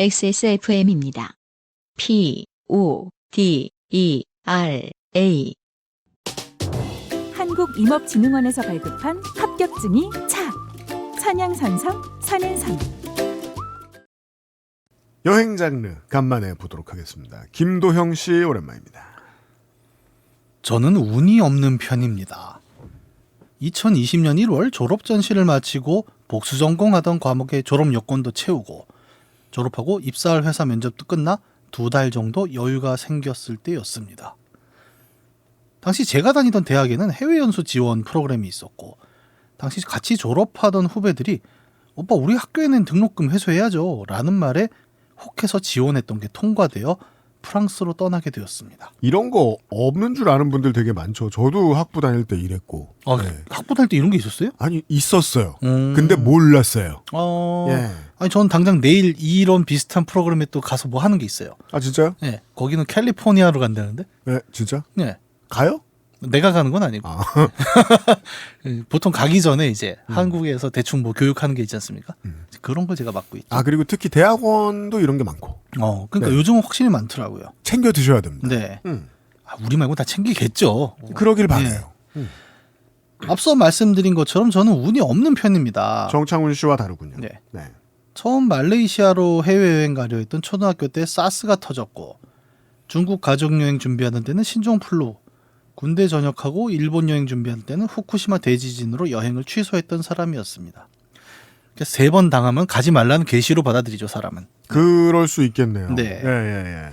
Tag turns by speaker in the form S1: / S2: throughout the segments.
S1: XSFM입니다. P, O, D, E, R, A.
S2: 한국임업진흥원에서 발급한 합격증이 차 산양산성 산엔삼
S3: 여행 장르 간만에 보도록 하겠습니다. 김도형 씨 오랜만입니다.
S4: 저는 운이 없는 편입니다. 2020년 1월 졸업 전시를 마치고 복수 전공하던 과목의 졸업 여건도 채우고 졸업하고 입사할 회사 면접도 끝나 두 달 정도 여유가 생겼을 때였습니다. 당시 제가 다니던 대학에는 해외 연수 지원 프로그램이 있었고 당시 같이 졸업하던 후배들이 오빠 우리 학교에는 등록금 회수해야죠 라는 말에 혹해서 지원했던 게 통과되어 프랑스로 떠나게 되었습니다.
S3: 이런 거 없는 줄 아는 분들 되게 많죠. 저도 학부 다닐 때 이랬고.
S4: 아,
S3: 네.
S4: 학부 다닐 때 이런 게 있었어요?
S3: 아니 있었어요.
S4: 음.
S3: 근데 몰랐어요.
S4: 어.
S3: 예.
S4: 아니 저는 당장 내일 이런 비슷한 프로그램에 또 가서 뭐 하는 게 있어요.
S3: 아 진짜요?
S4: 네. 거기는 캘리포니아로 간다는데.
S3: 네, 진짜
S4: 네.
S3: 가요?
S4: 내가 가는 건 아니고.
S3: 아,
S4: 보통 가기 전에 이제
S3: 음.
S4: 한국에서 대충 뭐 교육하는 게 있지 않습니까? 그런 걸 제가 맡고 있죠.
S3: 아 그리고 특히 대학원도 이런 게 많고
S4: 어, 그러니까
S3: 네.
S4: 요즘은 확실히 많더라고요.
S3: 챙겨 드셔야 됩니다.
S4: 네.
S3: 음,
S4: 아, 우리 말고 다 챙기겠죠.
S3: 그러길
S4: 네.
S3: 바래요.
S4: 앞서 말씀드린 것처럼 저는 운이 없는 편입니다.
S3: 정창훈 씨와 다르군요.
S4: 네.
S3: 네.
S4: 처음 말레이시아로 해외여행 가려 했던 초등학교 때 사스가 터졌고 중국 가족여행 준비하는 때는 신종플루 군대 전역하고 일본 여행 준비하는 때는 후쿠시마 대지진으로 여행을 취소했던 사람이었습니다. 세 번 당하면 가지 말라는 계시로 받아들이죠 사람은.
S3: 그럴 수 있겠네요.
S4: 네.
S3: 예, 예, 예.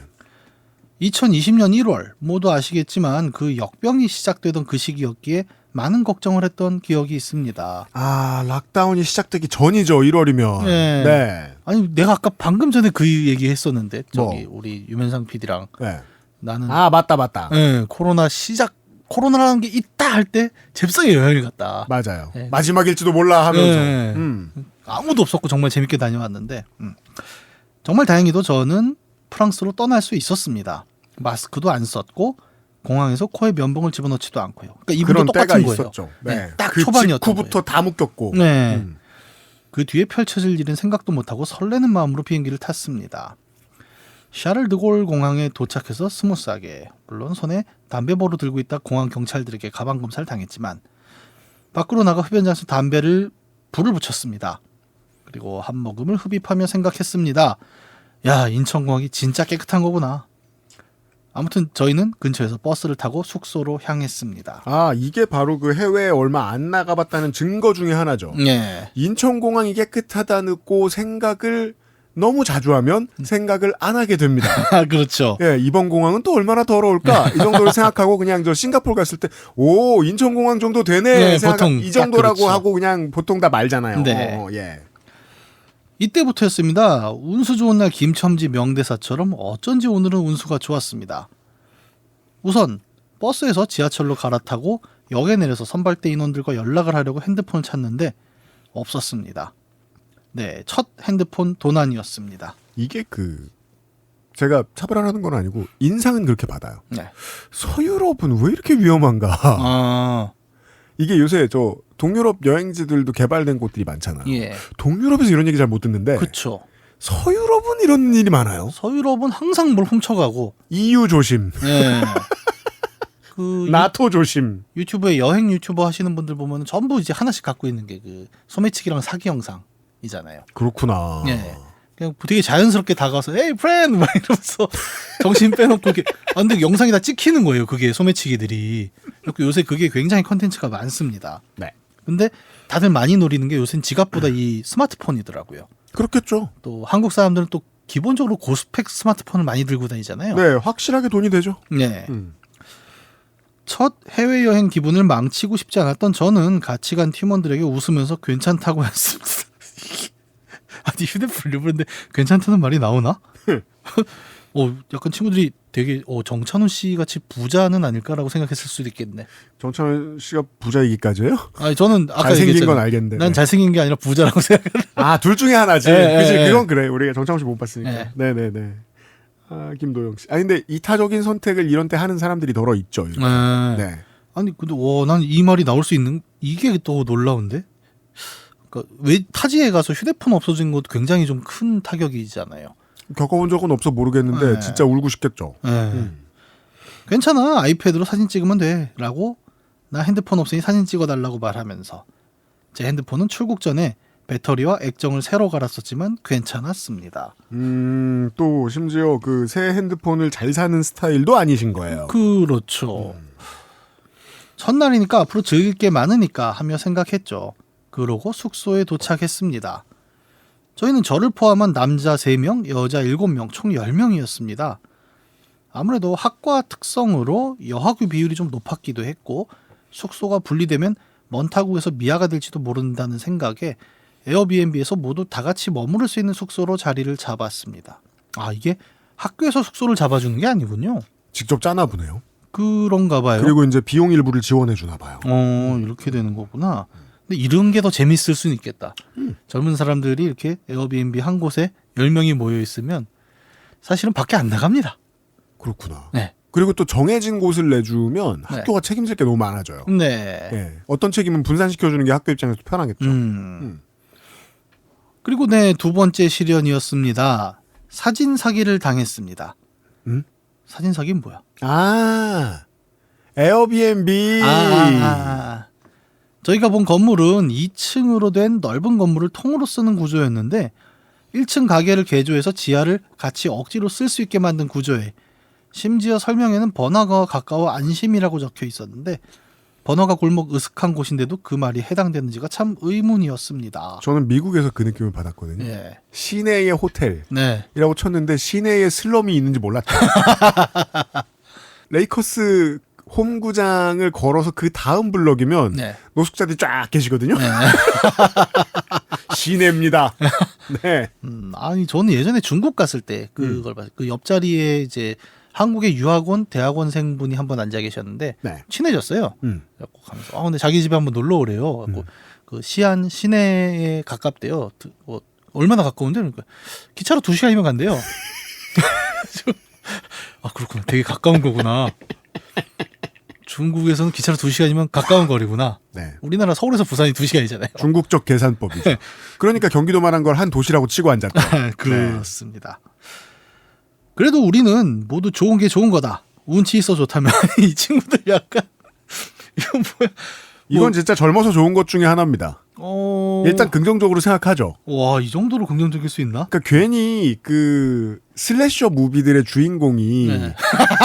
S4: 2020년 1월 모두 아시겠지만 그 역병이 시작되던 그 시기였기에 많은 걱정을 했던 기억이 있습니다.
S3: 아 락다운이 시작되기 전이죠. 1월이면.
S4: 네.
S3: 네.
S4: 아니 내가 아까 방금 전에 그 얘기 했었는데 저기
S3: 뭐?
S4: 우리 유면상 PD랑
S3: 네.
S4: 나는
S3: 아 맞다 맞다.
S4: 예, 코로나 시작 코로나라는 게 있다 할 때 잽싸게 여행을 갔다.
S3: 맞아요.
S4: 네.
S3: 마지막일지도 몰라 하면서.
S4: 네.
S3: 음.
S4: 아무도 없었고 정말 재밌게 다녀왔는데 음. 정말 다행히도 저는 프랑스로 떠날 수 있었습니다. 마스크도 안 썼고 공항에서 코에 면봉을 집어넣지도 않고요. 그러니까 이분도 똑같은
S3: 때가
S4: 거예요.
S3: 있었죠. 네.
S4: 네, 딱
S3: 그
S4: 초반이었던
S3: 직후부터 다 묶였고.
S4: 네.
S3: 음.
S4: 그 뒤에 펼쳐질 일은 생각도 못하고 설레는 마음으로 비행기를 탔습니다. 샤를 드골 공항에 도착해서 스무스하게 물론 손에 담배보로 들고 있다 공항 경찰들에게 가방 검사를 당했지만 밖으로 나가 흡연장에서 담배를 불을 붙였습니다. 그리고 한 모금을 흡입하며 생각했습니다. 야 인천공항이 진짜 깨끗한 거구나. 아무튼 저희는 근처에서 버스를 타고 숙소로 향했습니다.
S3: 아 이게 바로 그 해외에 얼마 안 나가봤다는 증거 중에 하나죠.
S4: 네.
S3: 인천공항이 깨끗하다고 생각을 너무 자주 하면 생각을 안 하게 됩니다.
S4: 아 그렇죠.
S3: 예, 이번 공항은 또 얼마나 더러울까? 이 정도를 생각하고 그냥 저 싱가포르 갔을 때, 오, 인천공항 정도 되네.
S4: 네,
S3: 생각,
S4: 보통 이딱
S3: 정도라고
S4: 그렇죠.
S3: 하고 그냥 보통 다 말잖아요.
S4: 네.
S3: 어, 예.
S4: 이때부터였습니다. 운수 좋은 날 김첨지 명대사처럼 어쩐지 오늘은 운수가 좋았습니다. 우선 버스에서 지하철로 갈아타고 역에 내려서 선발대 인원들과 연락을 하려고 핸드폰을 찾는데 없었습니다. 네, 첫 핸드폰 도난이었습니다.
S3: 이게 그, 제가 차별하는 건 아니고, 인상은 그렇게 받아요.
S4: 네.
S3: 서유럽은 왜 이렇게 위험한가?
S4: 아,
S3: 이게 요새 저 동유럽 여행지들도 개발된 곳들이 많잖아요.
S4: 예,
S3: 동유럽에서 이런 얘기 잘 못 듣는데,
S4: 그렇죠.
S3: 서유럽은 이런 일이 많아요.
S4: 서유럽은 항상 뭘 훔쳐가고,
S3: EU 조심,
S4: 예. 그
S3: 나토 조심.
S4: 유튜브에 여행 유튜버 하시는 분들 보면 전부 이제 하나씩 갖고 있는 게 그 소매치기랑 사기 영상이잖아요.
S3: 그렇구나.
S4: 예. 그냥 되게 자연스럽게 다가서 에이 프렌드 막 이러면서 정신 빼놓고 이렇게 아 근데 영상이 다 찍히는 거예요. 그게 소매치기들이. 그래서 요새 그게 굉장히 컨텐츠가 많습니다.
S3: 네.
S4: 근데 다들 많이 노리는 게 요새는 지갑보다 이 스마트폰이더라고요.
S3: 그렇겠죠.
S4: 또 한국 사람들은 또 기본적으로 고스펙 스마트폰을 많이 들고 다니잖아요.
S3: 네, 확실하게 돈이 되죠.
S4: 네.
S3: 음.
S4: 첫 해외여행 기분을 망치고 싶지 않았던 저는 같이 간 팀원들에게 웃으면서 괜찮다고 했습니다. 아니 휴대폰 잃어버렸는데 괜찮다는 말이 나오나? 어, 약간 친구들이 되게 어, 정찬훈 씨 같이 부자는 아닐까라고 생각했을 수도 있겠네.
S3: 정찬원 씨가 부자이기까지요?
S4: 아니 저는 아까
S3: 잘생긴. 건 알겠는데.
S4: 난
S3: 네.
S4: 잘생긴 게 아니라 부자라고 생각해.
S3: 아, 둘 중에 하나지.
S4: 네,
S3: 그치,
S4: 네,
S3: 그건 그래. 우리가 정창훈 씨 못 봤으니까.
S4: 네.
S3: 네, 네, 네. 아, 김도영 씨. 아, 근데 이타적인 선택을 이런 때 하는 사람들이 더러 있죠.
S4: 네.
S3: 네.
S4: 아니 근데 와난 이 말이 나올 수 있는 이게 또 놀라운데. 그러니까 왜 타지에 가서 휴대폰 없어진 것도 굉장히 좀 큰 타격이잖아요.
S3: 겪어본 적은 없어 모르겠는데
S4: 네.
S3: 진짜 울고 싶겠죠.
S4: 예.
S3: 음.
S4: 괜찮아 아이패드로 사진 찍으면 돼라고 나 핸드폰 없으니 사진 찍어달라고 말하면서 제 핸드폰은 출국 전에 배터리와 액정을 새로 갈았었지만 괜찮았습니다.
S3: 음, 또 심지어 그 새 핸드폰을 잘 사는 스타일도 아니신 거예요.
S4: 그렇죠. 첫날이니까 앞으로 즐길 게 많으니까 하며 생각했죠. 그러고 숙소에 도착했습니다. 저희는 저를 포함한 남자 3명, 여자 7명, 총 10명이었습니다. 아무래도 학과 특성으로 여학교 비율이 좀 높았기도 했고 숙소가 분리되면 먼 타국에서 미아가 될지도 모른다는 생각에 에어비앤비에서 모두 다 같이 머무를 수 있는 숙소로 자리를 잡았습니다. 아 이게 학교에서 숙소를 잡아주는 게 아니군요.
S3: 직접 짜나 보네요.
S4: 그런가 봐요.
S3: 그리고 이제 비용 일부를 지원해 주나 봐요.
S4: 어, 이렇게 되는 거구나. 근데 이런 게 더 재밌을 수는 있겠다. 젊은 사람들이 이렇게 에어비앤비 한 곳에 10명이 모여 있으면 사실은 밖에 안 나갑니다.
S3: 그렇구나.
S4: 네.
S3: 그리고 또 정해진 곳을 내주면
S4: 네.
S3: 학교가 책임질 게 너무 많아져요.
S4: 네.
S3: 예. 어떤 책임은 분산시켜주는 게 학교 입장에서 편하겠죠.
S4: 음.
S3: 음.
S4: 그리고 네, 두 번째 시련이었습니다. 사진 사기를 당했습니다.
S3: 음?
S4: 사진 사기는 뭐야?
S3: 아, 에어비앤비.
S4: 아, 아, 아. 저희가 본 건물은 2층으로 된 넓은 건물을 통으로 쓰는 구조였는데 1층 가게를 개조해서 지하를 같이 억지로 쓸 수 있게 만든 구조에 심지어 설명에는 번화가와 가까워 안심이라고 적혀 있었는데 번화가 골목 으슥한 곳인데도 그 말이 해당되는지가 참 의문이었습니다.
S3: 저는 미국에서 그 느낌을 받았거든요.
S4: 예.
S3: 시내의 호텔이라고
S4: 네.
S3: 쳤는데 시내에 슬럼이 있는지 몰랐다. 레이커스 홈구장을 걸어서 그 다음 블럭이면
S4: 네.
S3: 노숙자들이 쫙 계시거든요.
S4: 네.
S3: 시내입니다. 네.
S4: 음, 아니 저는 예전에 중국 갔을 때 그걸 봤어요. 그 옆자리에 이제 한국의 유학원 대학원생 분이 한 번 앉아 계셨는데
S3: 네.
S4: 친해졌어요.
S3: 음.
S4: 그래갖고 가면서 아 근데 자기 집에 한번 놀러 오래요. 그래갖고 그 시안 시내에 가깝대요. 드- 뭐 얼마나 가까운데 그러니까 기차로 두 시간이면 간대요. 아 그렇구나. 되게 가까운 거구나. 중국에서는 기차로 두 시간이면 가까운 거리구나.
S3: 네.
S4: 우리나라 서울에서 부산이 두 시간이잖아요.
S3: 중국적 계산법이죠. 그러니까 경기도만한 걸 한 도시라고 치고 앉았다.
S4: 그렇습니다. 그래도 우리는 모두 좋은 게 좋은 거다. 운치 있어 좋다면 이 친구들 약간 이건 뭐야?
S3: 이건 진짜 젊어서 좋은 것 중에 하나입니다.
S4: 어...
S3: 일단 긍정적으로 생각하죠.
S4: 와, 이 정도로 긍정적일 수 있나?
S3: 그러니까 괜히 그 슬래셔 무비들의 주인공이
S4: 네.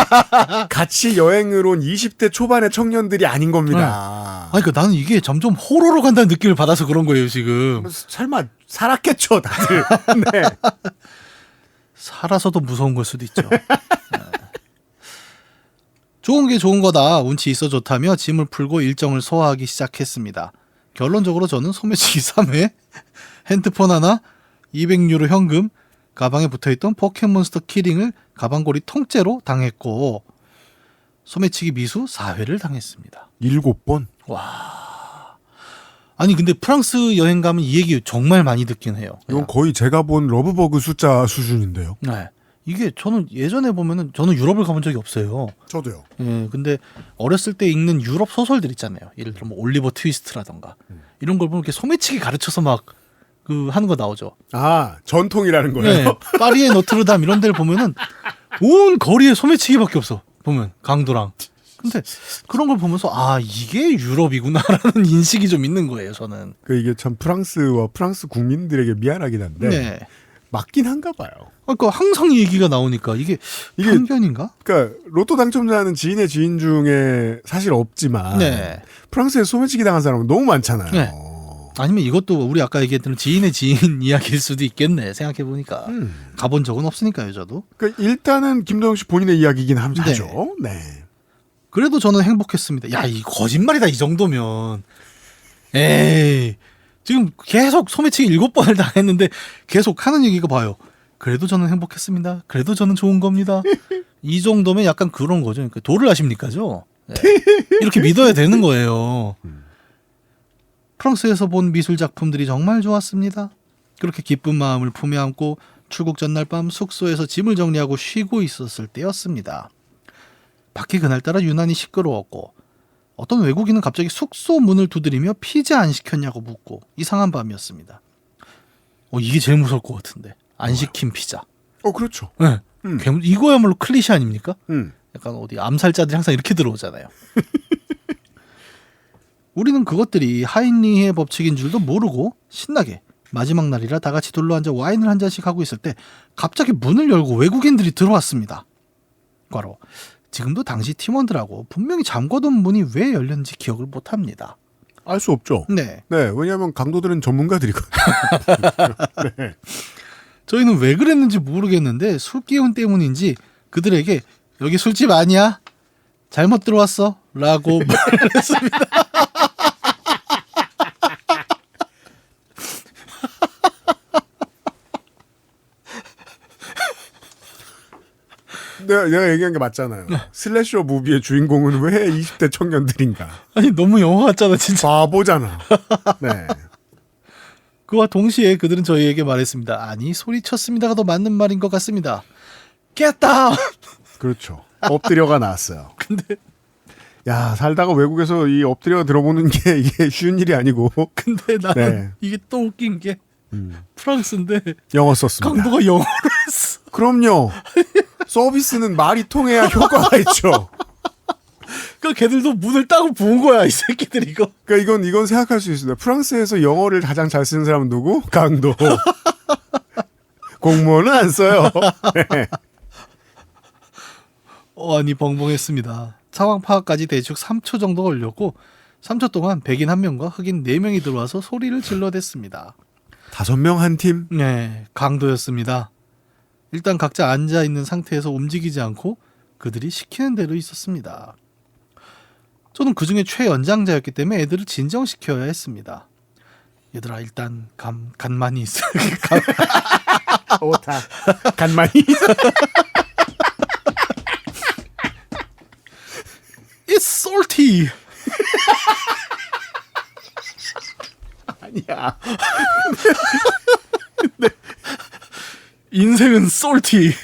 S3: 같이 여행을 온 20대 초반의 청년들이 아닌 겁니다.
S4: 아니, 그러니까 나는 이게 점점 호러로 간다는 느낌을 받아서 그런 거예요, 지금.
S3: 설마 살았겠죠, 다들. 네.
S4: 살아서도 무서운 걸 수도 있죠. 네. 좋은 게 좋은 거다. 운치 있어 좋다며 짐을 풀고 일정을 소화하기 시작했습니다. 결론적으로 저는 소매치기 3회, 핸드폰 하나, 200유로 현금, 가방에 붙어있던 포켓몬스터 키링을 가방고리 통째로 당했고 소매치기 미수 4회를 당했습니다.
S3: 일곱 번.
S4: 아니 근데 프랑스 여행 가면 이 얘기 정말 많이 듣긴 해요.
S3: 이건 거의 제가 본 러브버그 숫자 수준인데요.
S4: 네. 이게 저는 예전에 보면은 저는 유럽을 가본 적이 없어요.
S3: 저도요.
S4: 예, 근데 어렸을 때 읽는 유럽 소설들 있잖아요. 예를 들어 뭐 올리버 트위스트라던가 이런 걸 보면 이렇게 소매치기 가르쳐서 막 그 하는 거 나오죠.
S3: 아, 전통이라는
S4: 네,
S3: 거예요.
S4: 파리의 노트르담 이런 데를 보면은 온 거리에 소매치기밖에 없어. 보면 강도랑. 근데 그런 걸 보면서 아 이게 유럽이구나라는 인식이 좀 있는 거예요. 저는.
S3: 그 이게 참 프랑스와 프랑스 국민들에게 미안하긴 한데
S4: 네.
S3: 맞긴 한가 봐요.
S4: 그러니까 항상 이 얘기가 나오니까 이게,
S3: 이게-
S4: 편견인가?
S3: 그러니까 로또 당첨자는 지인의 지인 중에 사실 없지만
S4: 네.
S3: 프랑스에 소매치기 당한 사람은 너무 많잖아요.
S4: 네. 아니면 이것도 우리 아까 얘기했던 지인의 지인 이야기일 수도 있겠네. 생각해 보니까
S3: 음.
S4: 가본 적은 없으니까요, 저도.
S3: 그러니까 일단은 김도영 씨 본인의 이야기긴 함-
S4: 네.
S3: 하죠. 네.
S4: 그래도 저는 행복했습니다. 야, 이 거짓말이다 이 정도면. 에이. 지금 계속 소매치기 일곱 번을 당했는데 계속 하는 얘기가 봐요. 그래도 저는 행복했습니다. 그래도 저는 좋은 겁니다. 이 정도면 약간 그런 거죠. 그러니까 도를 아십니까죠? 네. 이렇게 믿어야 되는 거예요. 프랑스에서 본 미술 작품들이 정말 좋았습니다. 그렇게 기쁜 마음을 품에 안고 출국 전날 밤 숙소에서 짐을 정리하고 쉬고 있었을 때였습니다. 밖이 그날따라 유난히 시끄러웠고 어떤 외국인은 갑자기 숙소 문을 두드리며 피자 안 시켰냐고 묻고 이상한 밤이었습니다. 어, 이게 제일 무서울 것 같은데 안 시킨 피자.
S3: 어 그렇죠.
S4: 네.
S3: 음.
S4: 괴물 이거야말로 클리셰 아닙니까?
S3: 음.
S4: 약간 어디 암살자들이 항상 이렇게 들어오잖아요. 우리는 그것들이 하인리의 법칙인 줄도 모르고 신나게 마지막 날이라 다 같이 둘러앉아 와인을 한 잔씩 하고 있을 때 갑자기 문을 열고 외국인들이 들어왔습니다. 과로 지금도 당시 팀원들하고 분명히 잠궈둔 문이 왜 열렸는지 기억을 못합니다.
S3: 알 수 없죠.
S4: 네,
S3: 네, 왜냐하면 강도들은 전문가들이거든요.
S4: 저희는 왜 그랬는지 모르겠는데 술 기운 때문인지 그들에게 여기 술집 아니야? 잘못 들어왔어? 라고 말했습니다.
S3: 내가, 내가 얘기한 게 맞잖아요. 슬래셔 무비의 주인공은 왜 20대 청년들인가?
S4: 아니 너무 영화 같잖아 진짜.
S3: 바보잖아. 네.
S4: 그와 동시에 그들은 저희에게 말했습니다. 아니 소리쳤습니다가 더 맞는 말인 것 같습니다. Down!
S3: 그렇죠. 엎드려가 나왔어요.
S4: 근데
S3: 야, 살다가 외국에서 이 엎드려 들어보는 게 이게 쉬운 일이 아니고
S4: 근데 나는
S3: 네.
S4: 이게 또 웃긴 게
S3: 음,
S4: 프랑스인데
S3: 영어 썼습니다.
S4: 강도가 영어로 했어.
S3: 그럼요. 서비스는 말이 통해야 효과가 있죠.
S4: 그 걔들도 문을 따고 부은 거야 이 새끼들 이거.
S3: 그러니까 이건 이건 생각할 수 있습니다. 프랑스에서 영어를 가장 잘 쓰는 사람은 누구? 강도. 공무원은 안 써요. 네.
S4: 어, 아니 벙벙했습니다. 상황 파악까지 대충 3초 정도 걸렸고 3초 동안 백인 한 명과 흑인 네 명이 들어와서 소리를 질러댔습니다.
S3: 다섯 명 한 팀.
S4: 네, 강도였습니다. 일단 각자 앉아 있는 상태에서 움직이지 않고 그들이 시키는 대로 있었습니다. 저는 그 중에 최연장자였기 때문에 애들을 진정시켜야 했습니다. 얘들아 일단 감 간만히 있어. 감-
S3: 오타. 간만히.
S4: It's salty.
S3: 아니야.
S4: 인생은 salty.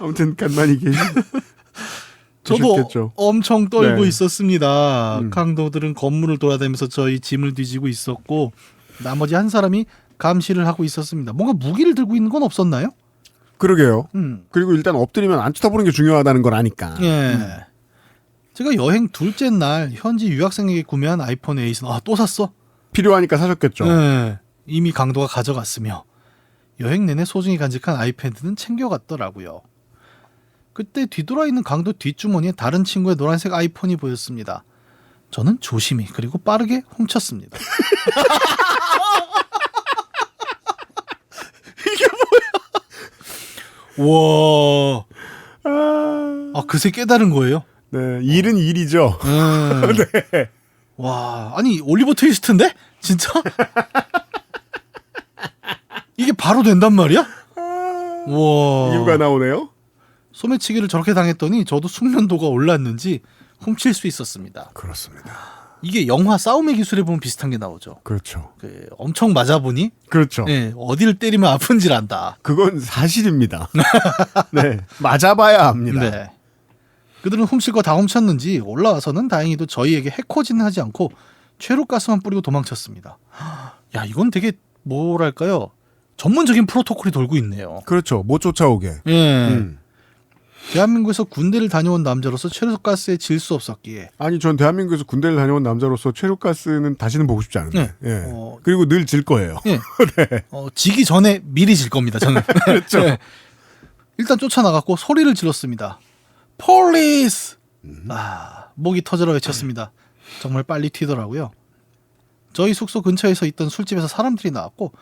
S3: 아무튼 간만히 계시.
S4: 저도. 엄청 떨고
S3: 네.
S4: 있었습니다.
S3: 음.
S4: 강도들은 건물을 돌아다니면서 저희 짐을 뒤지고 있었고 나머지 한 사람이 감시를 하고 있었습니다. 뭔가 무기를 들고 있는 건 없었나요?
S3: 그러게요.
S4: 음.
S3: 그리고 일단 엎드리면 안 쳐다보는 게 중요하다는 걸 아니까.
S4: 예. 제가 여행 둘째 날 현지 유학생에게 구매한 아이폰 8은 아, 또 샀어?
S3: 필요하니까 사셨겠죠.
S4: 예. 이미 강도가 가져갔으며 여행 내내 소중히 간직한 아이패드는 챙겨갔더라고요. 그때 뒤돌아 있는 강도 뒷주머니에 다른 친구의 노란색 아이폰이 보였습니다. 저는 조심히 그리고 빠르게 훔쳤습니다. 이게 뭐야? 와,
S3: 아,
S4: 아 그새 깨달은 거예요?
S3: 네, 일은 일이죠.
S4: 음.
S3: 네.
S4: 와, 아니 올리버 트위스트인데? 진짜? 이게 바로 된단 말이야? 와.
S3: 이유가 나오네요.
S4: 소매치기를 저렇게 당했더니 저도 숙련도가 올랐는지 훔칠 수 있었습니다.
S3: 그렇습니다.
S4: 이게 영화 싸움의 기술에 보면 비슷한 게 나오죠.
S3: 그렇죠.
S4: 그 엄청 맞아보니
S3: 그렇죠.
S4: 예, 어디를 때리면 아픈지를 안다.
S3: 그건 사실입니다. 네. 맞아봐야 합니다.
S4: 네. 그들은 훔칠 거 다 훔쳤는지 올라와서는 다행히도 저희에게 해코지는 하지 않고 최루가스만 뿌리고 도망쳤습니다. 야, 이건 되게 뭐랄까요? 전문적인 프로토콜이 돌고 있네요.
S3: 그렇죠. 못 쫓아오게.
S4: 예.
S3: 음.
S4: 대한민국에서 군대를 다녀온 남자로서 최루가스에 질 수 없었기에
S3: 아니, 전 대한민국에서 군대를 다녀온 남자로서 체류가스는 다시는 보고 싶지 않은데.
S4: 네.
S3: 예.
S4: 어.
S3: 그리고 늘 질 거예요.
S4: 예. 어, 지기 전에 미리 질 겁니다. 저는.
S3: 그렇죠.
S4: 예. 일단 쫓아나갔고 소리를 질렀습니다. 폴리스! 아, 목이 터져라 외쳤습니다. 정말 빨리 튀더라고요. 저희 숙소 근처에서 있던 술집에서 사람들이 나왔고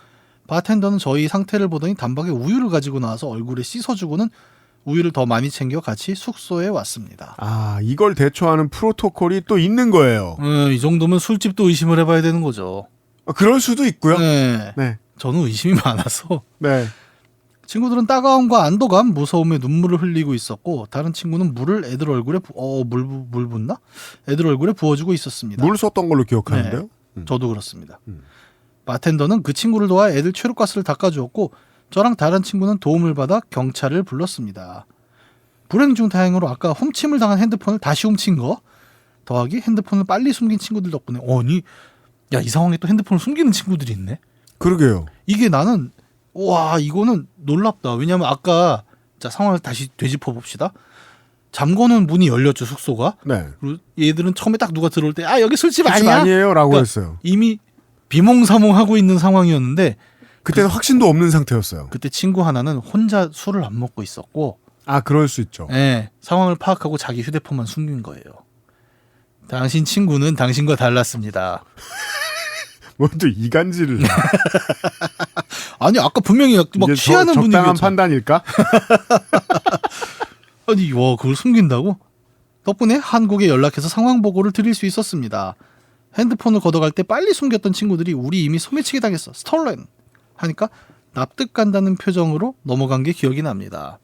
S4: 바텐더는 저희 상태를 보더니 단박에 우유를 가지고 나와서 얼굴에 씻어주고는 우유를 더 많이 챙겨 같이 숙소에 왔습니다.
S3: 아, 이걸 대처하는 프로토콜이 또 있는 거예요.
S4: 음, 이 정도면 술집도 의심을 해봐야 되는 거죠.
S3: 아, 그럴 수도 있고요.
S4: 네.
S3: 네.
S4: 저는 의심이 많아서
S3: 네.
S4: 친구들은 따가움과 안도감, 무서움에 눈물을 흘리고 있었고 다른 친구는 물을 애들 얼굴에 부... 어 물 물 붓나? 애들 얼굴에 부어주고 있었습니다.
S3: 물 썼던 걸로 기억하는데요. 음.
S4: 저도 그렇습니다.
S3: 음.
S4: 바텐더는 그 친구를 도와 애들 최루가스를 닦아주었고 저랑 다른 친구는 도움을 받아 경찰을 불렀습니다. 불행 중 다행으로 아까 훔침을 당한 핸드폰을 다시 훔친 거 더하기 핸드폰을 빨리 숨긴 친구들 덕분에 어니 야 이 상황에 또 핸드폰을 숨기는 친구들이 있네.
S3: 그러게요.
S4: 이게 나는 와 이거는 놀랍다. 왜냐하면 아까 자 상황을 다시 되짚어 봅시다. 잠궈놓은 문이 열렸죠 숙소가.
S3: 네.
S4: 그리고 얘들은 처음에 딱 누가 들어올 때 아 여기 술집
S3: 술집
S4: 아니야?
S3: 아니에요라고
S4: 그러니까
S3: 했어요.
S4: 이미 비몽사몽하고 있는 상황이었는데
S3: 그때는 확신도 없는 상태였어요.
S4: 그때 친구 하나는 혼자 술을 안 먹고 있었고
S3: 아 그럴 수 있죠.
S4: 예, 상황을 파악하고 자기 휴대폰만 숨긴 거예요. 당신 친구는 당신과 달랐습니다.
S3: 뭐또 이간질을.
S4: 아니 아까 분명히 막 취하는
S3: 저- 적당한
S4: 분위기였죠.
S3: 판단일까?
S4: 아니 와 그걸 숨긴다고? 덕분에 한국에 연락해서 상황 보고를 드릴 수 있었습니다. 핸드폰을 걷어갈 때 빨리 숨겼던 친구들이 우리 이미 소매치기 당했어. 스톨렌 하니까 납득 간다는 표정으로 넘어간 게 기억이 납니다.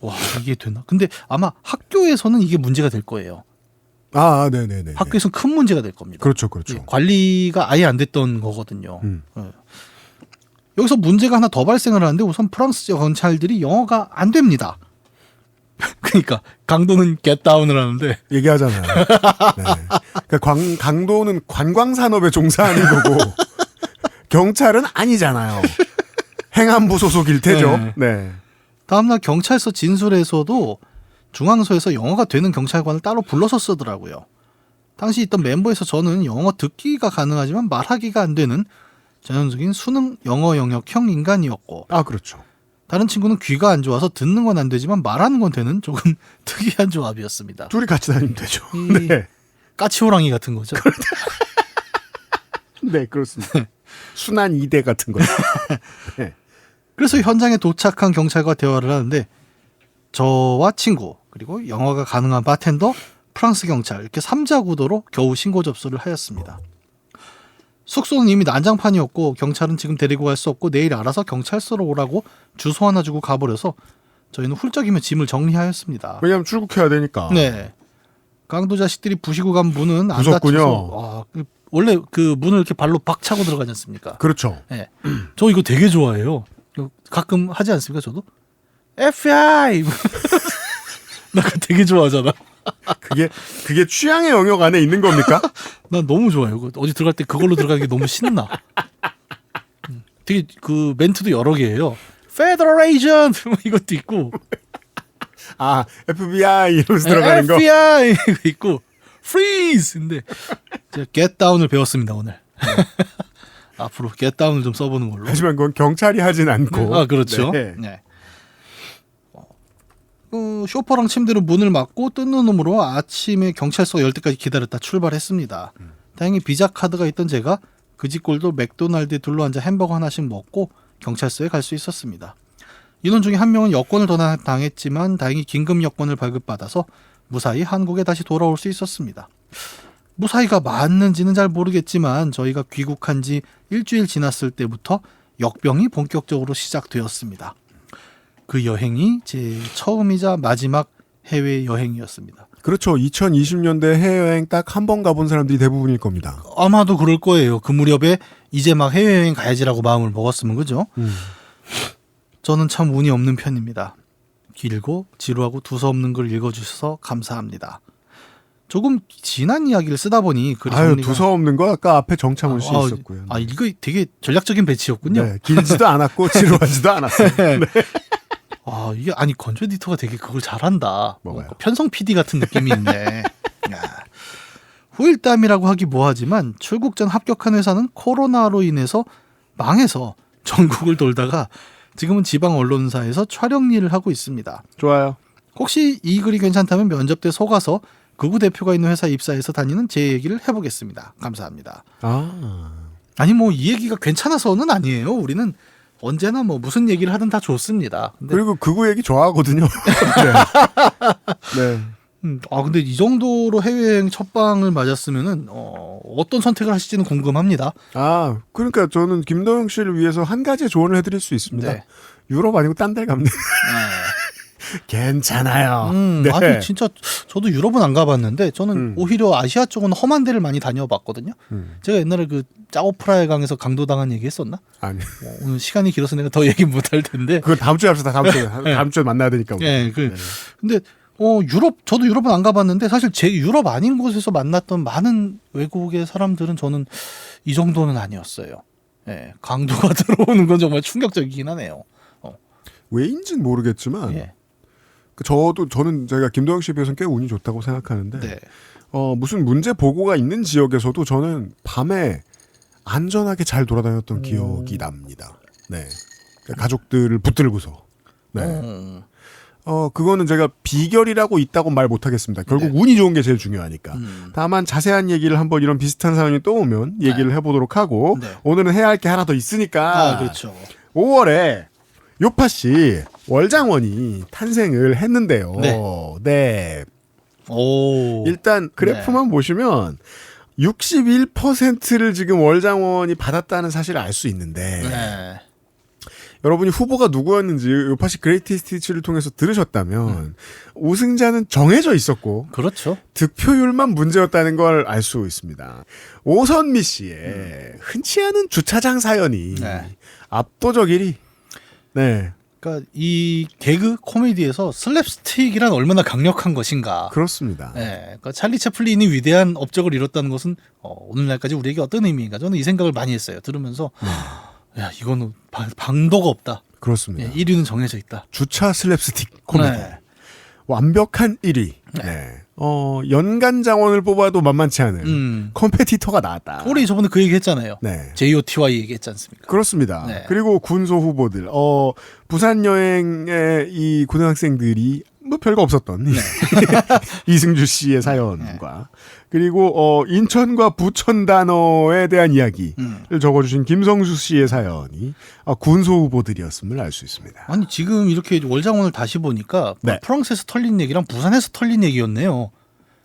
S4: 와 이게 되나? 근데 아마 학교에서는 이게 문제가 될 거예요.
S3: 아, 네네네.
S4: 학교에서는 큰 문제가 될 겁니다.
S3: 그렇죠, 그렇죠.
S4: 예, 관리가 아예 안 됐던 거거든요.
S3: 음.
S4: 예. 여기서 문제가 하나 더 발생을 하는데 우선 프랑스 경찰들이 영어가 안 됩니다. 그러니까 강도는 겟다운을 하는데
S3: 얘기하잖아요. 네. 그러니까 광, 강도는 관광 산업에 종사하는 거고 경찰은 아니잖아요. 행안부 소속일 테죠.
S4: 네.
S3: 네.
S4: 다음날 경찰서 진술에서도 중앙서에서 영어가 되는 경찰관을 따로 불러서 쓰더라고요. 당시 있던 멤버에서 저는 영어 듣기가 가능하지만 말하기가 안 되는 전형적인 수능 영어 영역형 인간이었고
S3: 아 그렇죠.
S4: 다른 친구는 귀가 안 좋아서 듣는 건 안 되지만 말하는 건 되는 조금 특이한 조합이었습니다.
S3: 둘이 같이 다니면 되죠.
S4: 이-
S3: 네.
S4: 까치호랑이 같은 거죠.
S3: 네 그렇습니다. 순한 이대 같은 거죠.
S4: 그래서 현장에 도착한 경찰과 대화를 하는데 저와 친구 그리고 영어가 가능한 바텐더 프랑스 경찰 이렇게 삼자 구도로 겨우 신고 접수를 하였습니다. 숙소는 이미 난장판이었고 경찰은 지금 데리고 갈 수 없고 내일 알아서 경찰서로 오라고 주소 하나 주고 가버려서 저희는 훌쩍이며 짐을 정리하였습니다.
S3: 왜냐하면 출국해야 되니까.
S4: 네. 강도 자식들이 부시고 간 문은 안. 닫혀서 와, 그- 원래 그 문을 이렇게 발로 박 차고 들어가지 않습니까?
S3: 그렇죠.
S4: 예. 저 이거 되게 좋아해요. 가끔 하지 않습니까, 저도? FBI! 나 그거 되게 좋아하잖아.
S3: 그게 그게 취향의 영역 안에 있는 겁니까?
S4: 난 너무 좋아요. 그 어디 들어갈 때 그걸로 들어가는 게 너무 신나. 음, 되게 그 멘트도 여러 개예요. Federal Agent! 뭐 이것도 있고,
S3: 아 FBI 이러면서 들어가는 거.
S4: FBI! 있고, Freeze! 근데 제가 Get Down을 배웠습니다, 오늘. 앞으로 Get Down을 좀 써보는 걸로.
S3: 하지만 그건 경찰이 하진 않고.
S4: 아 그렇죠.
S3: 네.
S4: 네. 어, 그 쇼퍼랑 침대로 문을 막고 뜯는 놈으로 아침에 경찰서 열 때까지 기다렸다 출발했습니다. 다행히 비자 카드가 있던 제가 그집 꼴도 맥도날드에 둘러앉아 햄버거 하나씩 먹고 경찰서에 갈 수 있었습니다. 인원 중에 한 명은 여권을 더 당했지만 다행히 긴급 여권을 발급받아서 무사히 한국에 다시 돌아올 수 있었습니다. 무사히가 맞는지는 잘 모르겠지만 저희가 귀국한 지 일주일 지났을 때부터 역병이 본격적으로 시작되었습니다. 그 여행이 제 처음이자 마지막 해외 여행이었습니다.
S3: 그렇죠. 2020년대 해외여행 딱 한 번 가본 사람들이 대부분일 겁니다.
S4: 아마도 그럴 거예요. 그 무렵에 이제 막 해외여행 가야지라고 마음을 먹었으면 그죠?
S3: 음.
S4: 저는 참 운이 없는 편입니다. 길고 지루하고 두서없는 글 읽어주셔서 감사합니다. 조금 지난 이야기를 쓰다 보니 글이
S3: 아유
S4: 정리가-
S3: 두서 없는 거 아까 앞에 정창훈 씨
S4: 아,
S3: 있었고요.
S4: 아 이거 되게 전략적인 배치였군요.
S3: 네, 길지도 않았고 지루하지도 않았어요.
S4: 아 이게 아니 건조 에디터가 되게 그걸 잘한다.
S3: 뭐가요?
S4: 뭔가 편성 PD 같은 느낌이 있네. 야. 후일담이라고 하기 뭐하지만 출국 전 합격한 회사는 코로나로 인해서 망해서 전국을 돌다가 지금은 지방 언론사에서 촬영 일을 하고 있습니다.
S3: 좋아요.
S4: 혹시 이 글이 괜찮다면 면접 때 속아서 극우 대표가 있는 회사 입사해서 다니는 제 얘기를 해보겠습니다. 감사합니다.
S3: 아
S4: 아니 뭐 이 얘기가 괜찮아서는 아니에요. 우리는 언제나 뭐 무슨 얘기를 하든 다 좋습니다.
S3: 그리고 그거 얘기 좋아하거든요. 네. 네.
S4: 음, 아 근데 이 정도로 해외여행 첫 방을 맞았으면은 어, 어떤 선택을 하실지는 궁금합니다.
S3: 아 그러니까 저는 김도영 씨를 위해서 한 가지 조언을 해드릴 수 있습니다.
S4: 네.
S3: 유럽 아니고 딴데 가면 돼. 괜찮아요.
S4: 음,
S3: 네.
S4: 아니 진짜 저도 유럽은 안 가봤는데 저는
S3: 음.
S4: 오히려 아시아 쪽은 험한 데를 많이 다녀봤거든요.
S3: 음,
S4: 제가 옛날에 그 짜오프라의 강에서 강도당한 얘기 했었나?
S3: 아니
S4: 뭐 오늘 시간이 길어서 내가 더 얘기 못 할 텐데.
S3: 그건 다음 주에 합시다. 다음 주에 다음 주에 만나야 되니까.
S4: 예, 그
S3: 네.
S4: 근데 어 유럽 저도 유럽은 안 가봤는데 사실 제 유럽 아닌 곳에서 만났던 많은 외국의 사람들은 저는 이 정도는 아니었어요. 예, 강도가 들어오는 건 정말 충격적이긴 하네요.
S3: 왜인지는 모르겠지만
S4: 예.
S3: 그 저도 저는 제가 김도영 씨에 비해서는 꽤 운이 좋다고 생각하는데
S4: 네.
S3: 어, 무슨 문제 보고가 있는 지역에서도 저는 밤에 안전하게 잘 돌아다녔던
S4: 음.
S3: 기억이 납니다. 네. 그러니까 가족들을 붙들고서. 네.
S4: 음,
S3: 어, 그거는 제가 비결이라고 있다고 말 못하겠습니다. 결국 운이 좋은 게 제일 중요하니까.
S4: 네. 음.
S3: 다만 자세한 얘기를 한번 이런 비슷한 사연이 또 오면 얘기를 해보도록 하고
S4: 네.
S3: 오늘은 해야 할 게 하나 더 있으니까
S4: 아, 그렇죠.
S3: 5월에 요파 씨 월장원이 탄생을 했는데요.
S4: 네.
S3: 네.
S4: 오.
S3: 일단 그래프만 보시면 61%를 지금 월장원이 받았다는 사실을 알 수 있는데
S4: 네.
S3: 여러분이 후보가 누구였는지 요파시 그레이티스트 티치를 통해서 들으셨다면
S4: 음.
S3: 우승자는 정해져 있었고
S4: 그렇죠.
S3: 득표율만 문제였다는 걸 알 수 있습니다. 오선미 씨의 흔치 않은 주차장 사연이
S4: 네.
S3: 압도적 1위. 네,
S4: 그러니까 이 개그 코미디에서 슬랩스틱이란 얼마나 강력한 것인가.
S3: 그렇습니다.
S4: 네, 그러니까 찰리 채플린이 위대한 업적을 이뤘다는 것은 어, 오늘날까지 우리에게 어떤 의미인가 저는 이 생각을 많이 했어요. 들으면서 야 이거는 바- 방도가 없다.
S3: 그렇습니다.
S4: 예, 1위는 정해져 있다.
S3: 주차 슬랩스틱 코미디.
S4: 네.
S3: 완벽한 1위. 네. 어, 연간 장원을 뽑아도 만만치 않은
S4: 음.
S3: 컴페티터가 나왔다.
S4: 우리 저번에 그 얘기 했잖아요.
S3: 네.
S4: JOTY 얘기했지 않습니까?
S3: 그렇습니다.
S4: 네.
S3: 그리고 군소 후보들, 어, 부산 여행의 이 고등학생들이 뭐 별거 없었던
S4: 네.
S3: 이승주 씨의 사연과 그리고 어, 인천과 부천 단어에 대한 이야기를
S4: 음.
S3: 적어주신 김성수 씨의 사연이 어, 군소 후보들이었음을 알 수 있습니다.
S4: 아니 지금 이렇게 월장원을 다시 보니까
S3: 네.
S4: 프랑스에서 털린 얘기랑 부산에서 털린 얘기였네요.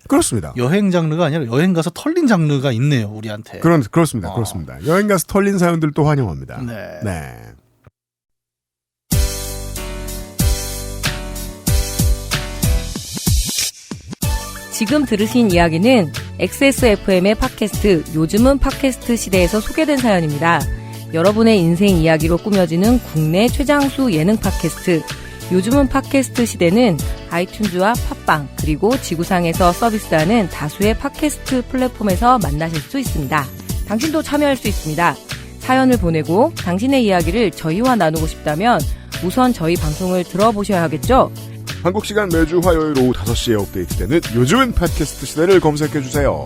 S3: 그렇습니다.
S4: 여행 장르가 아니라 여행 가서 털린 장르가 있네요, 우리한테.
S3: 그런 그렇습니다.
S4: 어.
S3: 그렇습니다. 여행 가서 털린 사연들도 환영합니다.
S4: 네.
S3: 네.
S5: 지금 들으신 이야기는 XSFM의 팟캐스트 요즘은 팟캐스트 시대에서 소개된 사연입니다. 여러분의 인생 이야기로 꾸며지는 국내 최장수 예능 팟캐스트 요즘은 팟캐스트 시대는 아이튠즈와 팟빵 그리고 지구상에서 서비스하는 다수의 팟캐스트 플랫폼에서 만나실 수 있습니다. 당신도 참여할 수 있습니다. 사연을 보내고 당신의 이야기를 저희와 나누고 싶다면 우선 저희 방송을 들어보셔야 하겠죠?
S3: 한국 시간 매주 화요일 오후 5시에 업데이트되는 요즘은 팟캐스트 시대를 검색해 주세요.